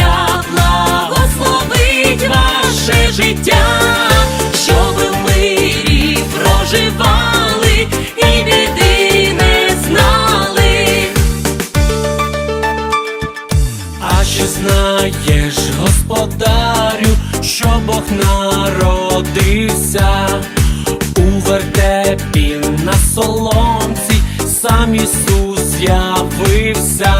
життя, благословить ваше життя, щоб ви мирі проживали і біди не знали. А чи знаєш, господарю, що Бог народився у вертепі на соломці, сам Ісус з'явився.